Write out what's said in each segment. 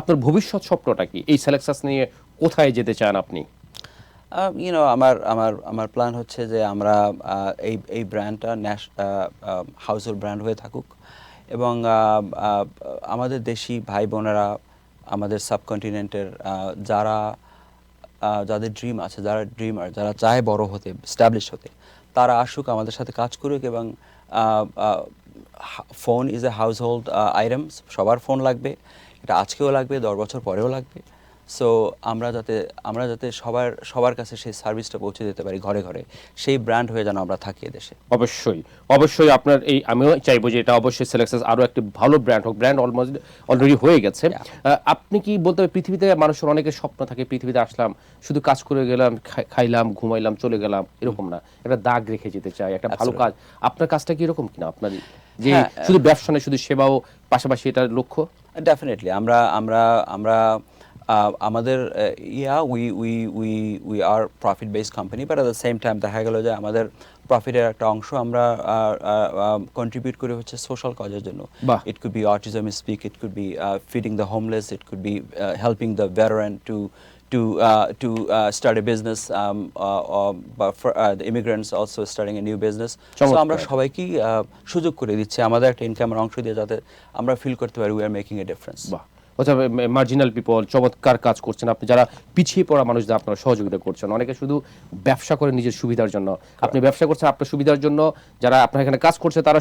আপনার ভবিষ্যৎ স্বপ্নটা কি? এই সেলেক্সাস নিয়ে কোথায় যেতে চান আপনি? ইউনো আমার আমার আমার প্ল্যান হচ্ছে যে আমরা এই এই ব্র্যান্ডটা ন্যাশ হাউসহোল্ড ব্র্যান্ড হয়ে থাকুক এবং আমাদের দেশি ভাই বোনেরা, আমাদের সাবকন্টিনেন্টের যারা যাদের ড্রিম আছে, যারা ড্রিমার যারা চায় বড় হতে স্ট্যাবলিশ হতে, তারা আসুক, আমাদের সাথে কাজ করুক এবং phone is a household item সবার ফোন লাগবে এটা আজকেও লাগবে দশ বছর পরেও লাগবে। সো আমরা যাতে আমরা যাতে সবার সবার কাছে সেই সার্ভিসটা পৌঁছে দিতে পারি ঘরে ঘরে সেই ব্র্যান্ড হয়ে যেন আমরা থাকি দেশে অবশ্যই অবশ্যই আপনার এই আমিও চাইব যে এটা অবশ্যই সেলেক্সাস আরও একটি ভালো ব্র্যান্ড হোক ব্র্যান্ড অলমোস্ট অলরেডি হয়ে গেছে। আপনি কি বলতে পারেন পৃথিবীতে মানুষের অনেকের স্বপ্ন থাকে পৃথিবীতে আসলাম শুধু কাজ করে গেলাম খাই- খাইলাম ঘুমাইলাম চলে গেলাম এরকম না। একটা দাগ রেখে যেতে চাই একটা ভালো কাজ। আপনার কাজটা কি এরকম কিনা? আপনার যে হ্যাঁ, শুধু ব্যবসা নয় শুধু সেবাও পাশাপাশি এটার লক্ষ্য? ডেফিনেটলি আমরা আমরা আমরা আমাদের yeah we we we we are profit base company but at the same time দেখা গেলো যে আমাদের প্রফিটের একটা অংশ আমরা কন্ট্রিবিউট করে হচ্ছে সোশ্যাল কাজের জন্য। It could be autism speak it could be feeding the homeless it could be helping the uh, to the veteran to to uh, to uh, start a business um, uh, or but for uh, the immigrants also starting a new business so আমরা সবাইকে সবাইকেই uh, সুযোগ করে দিচ্ছি আমাদের একটা ইনকামের অংশ দিয়ে যাতে আমরা ফিল করতে পারি we are making a difference বাহ অর্থাৎ মার্জিনাল পিপল চমৎকার কাজ করছেন আপনি যারা পিছিয়ে পড়া মানুষদের আপনারা সহযোগিতা করছেন। অনেকে শুধু ব্যবসা করে নিজের সুবিধার জন্য। আপনি ব্যবসা করছেন আপনার সুবিধার জন্য যারা আপনার এখানে কাজ করছে তারা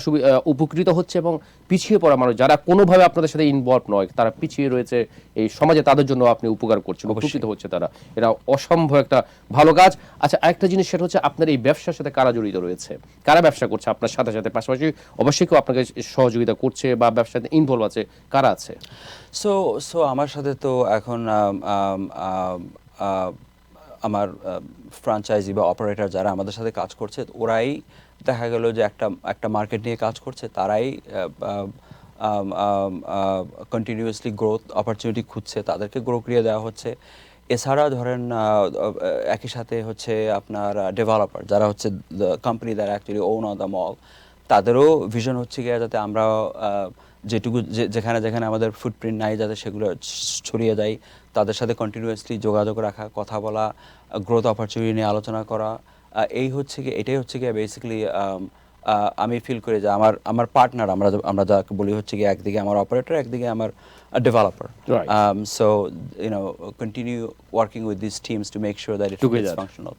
উপকৃত হচ্ছে এবং পিছিয়ে পড়া মানুষ যারা কোনোভাবে আপনাদের সাথে ইনভলভ নয় তারা পিছিয়ে রয়েছে এই সমাজে তাদের জন্য আপনি উপকার করছেন উপকৃত হচ্ছে তারা। এটা অসম্ভব একটা ভালো কাজ। আচ্ছা আরেকটা জিনিস সেটা হচ্ছে আপনার এই ব্যবসার সাথে কারা জড়িত রয়েছে? কারা ব্যবসা করছে আপনার সাথে সাথে? পাশাপাশি অবশ্যই কেউ আপনাকে সহযোগিতা করছে বা ব্যবসাতে ইনভলভ আছে কারা আছে? সো সো আমার সাথে তো এখন আমার ফ্রাঞ্চাইজি বা অপারেটর যারা আমাদের সাথে কাজ করছে, ওরাই দেখা গেল যে একটা একটা মার্কেট নিয়ে কাজ করছে, তারাই কন্টিনিউয়াসলি গ্রোথ অপরচুনিটি খুঁজছে, তাদেরকে গ্রো করিয়ে দেওয়া হচ্ছে। এছাড়া ধরেন একই সাথে হচ্ছে আপনার ডেভেলপার যারা হচ্ছে কোম্পানি দ্বারা actually own on the mall তাদেরও ভিশন হচ্ছে গিয়ে যাতে আমরা যেটুকু যে- যেখানে যেখানে আমাদের ফুটপ্রিন্ট নাই যাতে সেগুলো ছড়িয়ে যায় তাদের সাথে কন্টিনিউয়াসলি যোগাযোগ রাখা কথা বলা গ্রোথ অপরচুনিটি নিয়ে আলোচনা করা এই হচ্ছে কি এটাই হচ্ছে কি বেসিক্যালি আমি ফিল করি যে আমার আমার পার্টনার আমরা আমরা যাকে বলি হচ্ছে কি একদিকে আমার অপারেটর একদিকে আমার developer so you know continue working with this teams to make sure that it. Functional